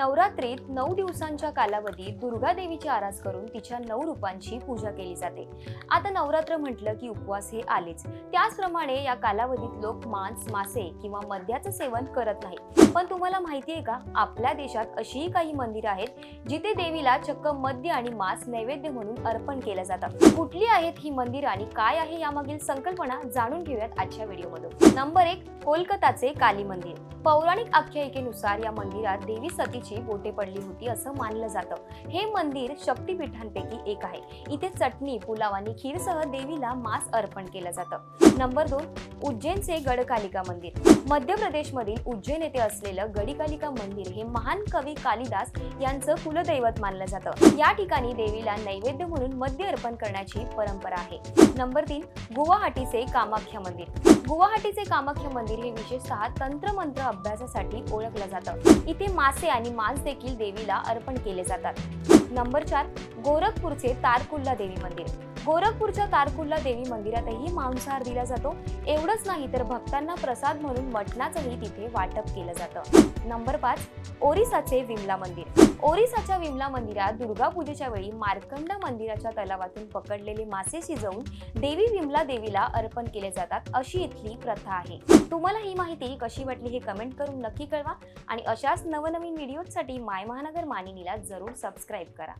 नवरात्रीत नऊ दिवसांच्या कालावधीत दुर्गा देवीची आरास करून तिच्या नऊ रूपांची पूजा केली जाते. आता नवरात्र म्हटलं की उपवास हे आलेच. त्याचप्रमाणे या कालावधीत लोक मांस मासे किंवा मद्याचं सेवन करत नाही पण तुम्हाला माहिती आहे का? आपल्या देशात अशीही काही मंदिरं आहेत जिथे देवीला चक्क मद्य आणि मांस नैवेद्य म्हणून अर्पण केलं जातं. कुठली आहेत ही मंदिरं आणि काय आहे यामागील संकल्पना जाणून घेऊयात आजच्या व्हिडिओमधून. नंबर एक कोलकाताचे काली मंदिर. पौराणिक आख्यायिकेनुसार या मंदिरात देवी सतीची बोटे पडली होती असं मानलं जातं. हे मंदिर शक्तिपीठांपैकी एक आहे. इथे चटणी पुलाव आणि खीरसह देवीला मांस अर्पण केलं जातं. नंबर दोन उज्जैनचे गडकालिका मंदिर. मध्य प्रदेशमधील उज्जैन येथे असलेलं गडकालिका मंदिर हे महान कवी कालिदास यांचं कुलदैवत मानलं जातं. या ठिकाणी देवीला नैवेद्य म्हणून मद्य अर्पण करण्याची परंपरा आहे. नंबर तीन गुवाहाटीचे कामाख्या मंदिर. गुवाहाटीचे कामाख्या मंदिर हे विशेषतः तंत्रमंत्र अभ्यासासाठी ओळखलं जातं. इथे मासे आणि मांस देखील देवीला अर्पण केले जातात. नंबर चार गोरखपूरचे तारकुल्ला देवी मंदिर. गोरखपूरच्या तारकुल्ला देवी मंदिरातही मांसाहार दिला जातो. एवढंच नाही तर भक्तांना प्रसाद म्हणून मटणाचंही तिथे वाटप केलं जातं. नंबर पाच ओरिसाचे विमला मंदिर. ओरिसाच्या विमला मंदिरात दुर्गा पूजेच्या वेळी मार्कंड मंदिराच्या तलावातून पकडलेले मासे शिजवून देवी विमला देवीला अर्पण केले जातात अशी इथली प्रथा आहे. तुम्हाला ही माहिती कशी वाटली हे कमेंट करून नक्की कळवा आणि अशाच नवनवीन व्हिडिओसाठी माय महानगर मानिनीला जरूर सबस्क्राईब करा.